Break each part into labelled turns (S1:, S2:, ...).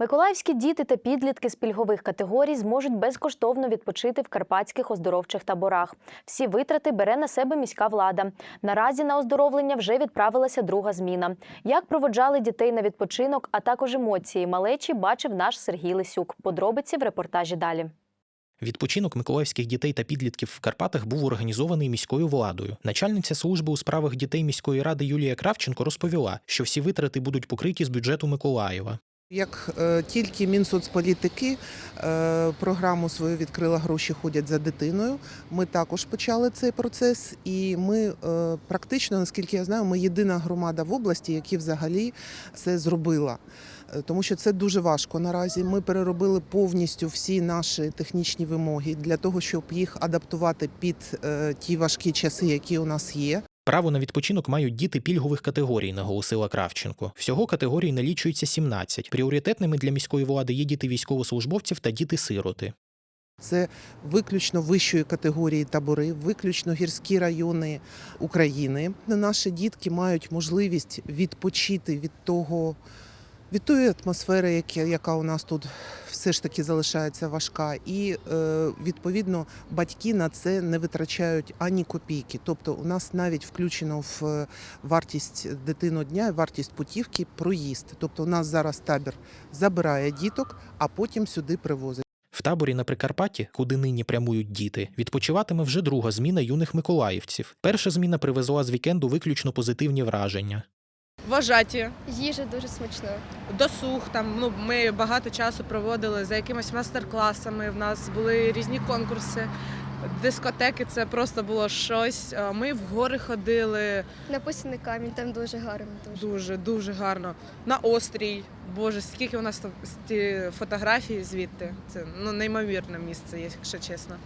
S1: Миколаївські діти та підлітки з пільгових категорій зможуть безкоштовно відпочити в карпатських оздоровчих таборах. Всі витрати бере на себе міська влада. Наразі на оздоровлення вже відправилася друга зміна. Як проводжали дітей на відпочинок, а також емоції малечі, бачив наш Сергій Лисюк. Подробиці в репортажі далі.
S2: Відпочинок миколаївських дітей та підлітків в Карпатах був організований міською владою. Начальниця служби у справах дітей міської ради Юлія Кравченко розповіла, що всі витрати будуть покриті з бюджету Миколаєва.
S3: Як е, тільки Мінсоцполітики е, програму свою відкрила гроші ходять за дитиною. Ми також почали цей процес, і ми е, практично, наскільки я знаю, ми єдина громада в області, які взагалі це зробила. Тому що це дуже важко наразі. Ми переробили повністю всі наші технічні вимоги для того, щоб їх адаптувати під ті важкі часи, які у нас є.
S2: Право на відпочинок мають діти пільгових категорій, наголосила Кравченко. Всього категорій налічується 17. Пріоритетними для міської влади є діти військовослужбовців та діти-сироти.
S3: Це виключно вищої категорії табори, виключно гірські райони України. Наші дітки мають можливість відпочити від того. Від тої атмосфери, яка- у нас тут все ж таки залишається важка, і е, відповідно батьки на це не витрачають ані копійки. Тобто, у нас навіть включено в е, вартість дитину дня, вартість путівки проїзд. Тобто, у нас зараз табір забирає діток, а потім сюди привозить.
S2: В таборі на Прикарпатті, куди нині прямують діти, відпочиватиме вже друга зміна юних миколаївців. Перша зміна привезла з вікенду виключно позитивні враження.
S4: Вважаті,
S5: Їжа дуже смачна.
S4: досуг. Там ну ми багато часу проводили за якимись майстер-класами. В нас були різні конкурси, дискотеки. Це просто було щось. Ми в гори ходили
S5: Написаний камінь, там дуже гарно. Дуже.
S4: дуже дуже гарно. На острій. Боже, скільки у нас фотографій звідти. Це ну неймовірне місце, якщо чесно.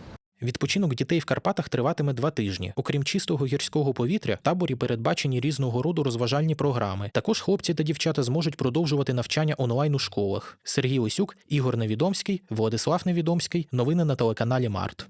S2: Відпочинок дітей в Карпатах триватиме два тижні. Окрім чистого гірського повітря, таборі передбачені різного роду розважальні програми. Також хлопці та дівчата зможуть продовжувати навчання онлайн у школах. Сергій Лисюк, Ігор Невідомський, Владислав Невідомський. Новини на телеканалі Март.